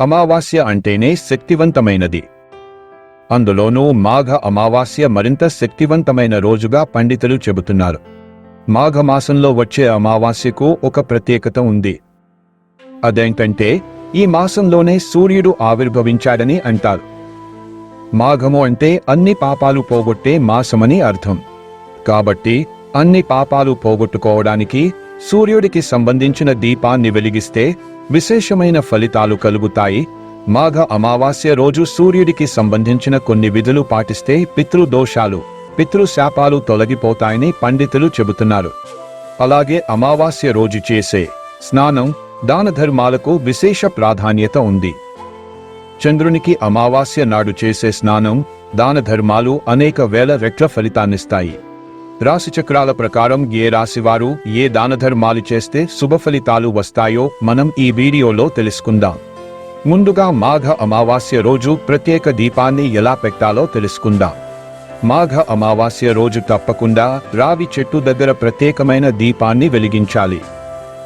అమావాస్య అంటేనే శక్తివంతమైనది. అందులోనూ మాఘ అమావాస్య మరింత శక్తివంతమైన రోజుగా పండితులు చెబుతున్నారు. మాఘమాసంలో వచ్చే అమావాస్యకు ఒక ప్రత్యేకత ఉంది. అదేంటంటే ఈ మాసంలోనే సూర్యుడు ఆవిర్భవించాడని అంటారు. మాఘము అంటే అన్ని పాపాలు పోగొట్టే మాసమని అర్థం. కాబట్టి అన్ని పాపాలు పోగొట్టుకోవడానికి సూర్యుడికి సంబంధించిన దీపాన్ని వెలిగిస్తే విశేషమైన ఫలితాలు కలుగుతాయి. మాఘ అమావాస్య రోజు సూర్యుడికి సంబంధించిన కొన్ని విధులు పాటిస్తే పితృదోషాలు పితృశాపాలు తొలగిపోతాయని పండితులు చెబుతున్నారు. అలాగే అమావాస్య రోజు చేసే స్నానం దాన ధర్మాలకు విశేష ప్రాధాన్యత ఉంది. చంద్రునికి అమావాస్య నాడు చేసే స్నానం దాన ధర్మాలు అనేక వేల రెట్ల ఫలితాన్నిస్తాయి. రాశిచక్రాల ప్రకారం ఏ రాశివారు ఏ దాన ధర్మాలు చేస్తే శుభ ఫలితాలు వస్తాయో మనం ఈ వీడియోలో తెలుసుకుందాం. ముందుగా మాఘ అమావాస్య రోజు ప్రత్యేక దీపాన్ని ఎలా పెట్టాలో తెలుసుకుందాం. మాఘ అమావాస్య రోజు తప్పకుండా రావి చెట్టు దగ్గర ప్రత్యేకమైన దీపాన్ని వెలిగించాలి.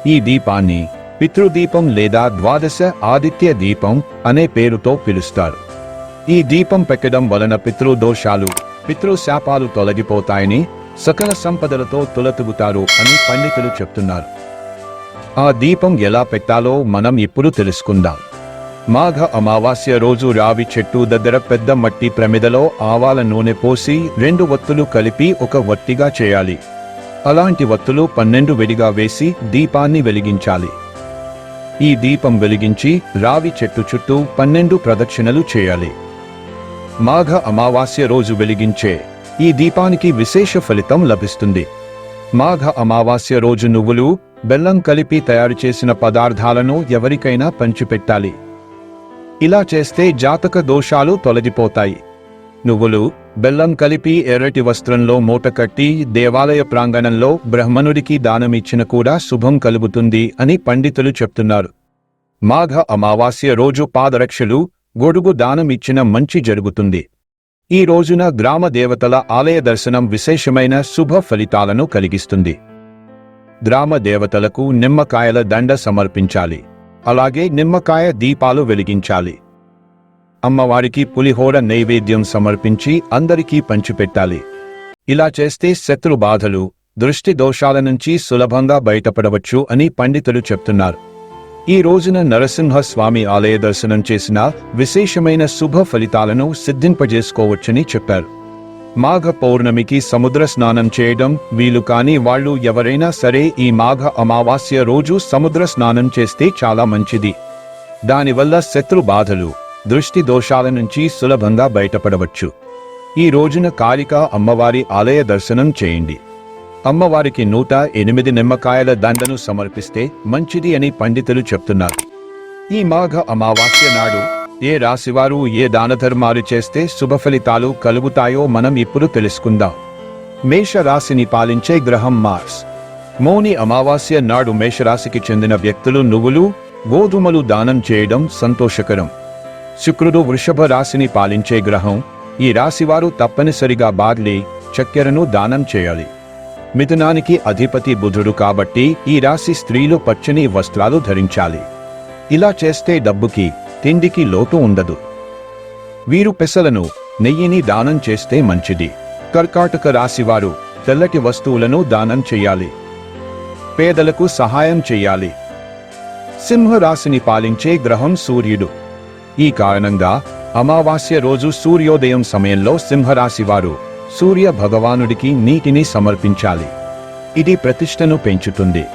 ఈ దీపాన్ని పితృదీపం లేదా ద్వాదశ ఆదిత్య దీపం అనే పేరుతో పిలుస్తారు. ఈ దీపం పెట్టడం వలన పితృదోషాలు పితృశాపాలు తొలగిపోతాయని సకల సంపదలతో తులతుగుతారు అని పండితులు చెప్తున్నారు. ఆ దీపం ఎలా పెట్టాలో మనం ఇప్పుడు తెలుసుకుందాం. మాఘ అమావాస్య రోజు రావి చెట్టు దగ్గర పెద్ద మట్టి ప్రమిదలో ఆవాల నూనె పోసి రెండు వత్తులు కలిపి ఒక వత్తిగా చేయాలి. అలాంటి వత్తులు పన్నెండు విడిగా వేసి దీపాన్ని వెలిగించాలి. ఈ దీపం వెలిగించి రావి చెట్టు చుట్టూ పన్నెండు ప్రదక్షిణలు చేయాలి. మాఘ అమావాస్య రోజు వెలిగించే ఈ దీపానికి విశేష ఫలితం లభిస్తుంది. మాఘ అమావాస్య రోజు నువ్వులు బెల్లం కలిపి తయారు చేసిన పదార్థాలను ఎవరికైనా పంచిపెట్టాలి. ఇలా చేస్తే జాతక దోషాలు తొలగిపోతాయి. నువ్వులు బెల్లం కలిపి ఎర్రటి వస్త్రంలో మూట కట్టి దేవాలయ ప్రాంగణంలో బ్రహ్మణుడికి దానమిచ్చిన కూడా శుభం కలుగుతుంది అని పండితులు చెప్తున్నారు. మాఘ అమావాస్య రోజు పాదరక్షలు గొడుగు దానమిచ్చిన మంచి జరుగుతుంది. ఈ రోజున గ్రామ దేవతల ఆలయ దర్శనం విశేషమైన శుభ ఫలితాలను కలిగిస్తుంది. గ్రామ దేవతలకు నిమ్మకాయల దండ సమర్పించాలి. అలాగే నిమ్మకాయ దీపాలు వెలిగించాలి. అమ్మవారికి పులిహోర నైవేద్యం సమర్పించి అందరికీ పంచిపెట్టాలి. ఇలా చేస్తే శత్రు బాధలు దృష్టి దోషాల నుంచి సులభంగా బయటపడవచ్చు అని పండితులు చెప్తున్నారు. ఈ రోజున నరసింహస్వామి ఆలయ దర్శనం చేసిన విశేషమైన శుభ ఫలితాలను సిద్ధింపజేసుకోవచ్చని చెప్పారు. మాఘ పౌర్ణమికి సముద్ర స్నానం చేయడం వీలు కాని వాళ్ళు ఎవరైనా సరే ఈ మాఘ అమావాస్య రోజు సముద్ర స్నానం చేస్తే చాలా మంచిది. దానివల్ల శత్రు బాధలు దృష్టి దోషాల నుంచి సులభంగా బయటపడవచ్చు. ఈ రోజున కాళికా అమ్మవారి ఆలయ దర్శనం చేయండి. అమ్మవారికి నూట ఎనిమిది నిమ్మకాయల దండను సమర్పిస్తే మంచిది అని పండితులు చెప్తున్నారు. ఈ మాఘ అమావాస్య నాడు ఏ రాశివారు ఏ దానధర్మాలు చేస్తే శుభ ఫలితాలు కలుగుతాయో మనం ఇప్పుడు తెలుసుకుందాం. మేష రాశిని పాలించే గ్రహం మార్స్. మౌని అమావాస్య నాడు మేషరాశికి చెందిన వ్యక్తులు నువ్వులు గోధుమలు దానం చేయడం సంతోషకరం. శుక్రుడు వృషభ రాశిని పాలించే గ్రహం ఈ రాశివారు తప్పనిసరిగా బార్లీ చక్కెరను దానం చేయాలి. మిథునానికి అధిపతి బుధుడు కాబట్టి ఈ రాశి స్త్రీలు పచ్చని వస్త్రాలు ధరించాలి. ఇలా చేస్తే డబ్బుకి తిండికి లోటు ఉండదు. వీరు పెసలను నెయ్యిని దానం చేస్తే మంచిది. కర్కాటక రాశివారు తెల్లటి వస్తువులను దానం చెయ్యాలి పేదలకు సహాయం చెయ్యాలి సింహ రాశిని పాలించే గ్రహం సూర్యుడు. ఈ కారణంగా అమావాస్య రోజు సూర్యోదయం సమయంలో సింహరాశివారు సూర్య భగవానుడికి నీటిని సమర్పించాలి. ఇది ప్రతిష్టను పెంచుతుంది.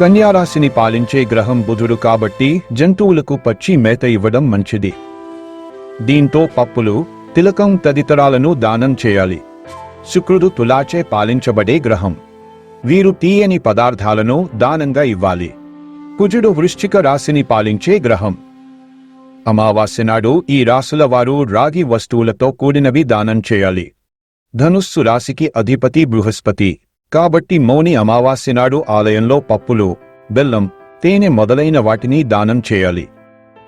కన్యారాశిని పాలించే గ్రహం బుధుడు కాబట్టి జంతువులకు పచ్చి మేత ఇవ్వడం మంచిది. దీంతో పప్పులు తిలకం తదితరాలను దానం చేయాలి. శుక్రుడు తులాచే పాలించబడే గ్రహం. వీరు తీయని పదార్థాలను దానంగా ఇవ్వాలి. కుజుడు వృశ్చిక రాశిని పాలించే గ్రహం. అమావాస్య నాడు ఈ రాసుల వారు రాగి వస్తువులతో కూడినవి దానం చేయాలి. ధనుస్సు రాశికి అధిపతి బృహస్పతి. కాబట్టి మౌని అమావాస్య నాడు ఆలయంలో పప్పులు బెల్లం తేనె మొదలైన వాటిని దానం చేయాలి.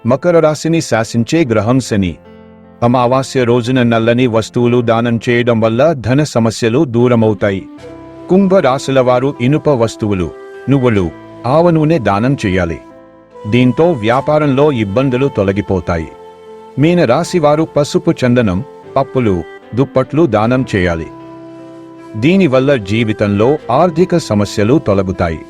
మకర రాశిని శాసించే గ్రహం శని. అమావాస్య రోజున నల్లని వస్తువులు దానం చేయడం వల్ల ధన సమస్యలు దూరమవుతాయి. కుంభ రాశుల వారు ఇనుప వస్తువులు నువ్వులు ఆవ నూనె దానం చేయాలి. దీంతో వ్యాపారంలో ఇబ్బందులు తొలగిపోతాయి. మీన రాశివారు పసుపు చందనం పప్పులు దుప్పట్లు దానం చేయాలి. దీనివల్ల జీవితంలో ఆర్థిక సమస్యలు తొలగుతాయి.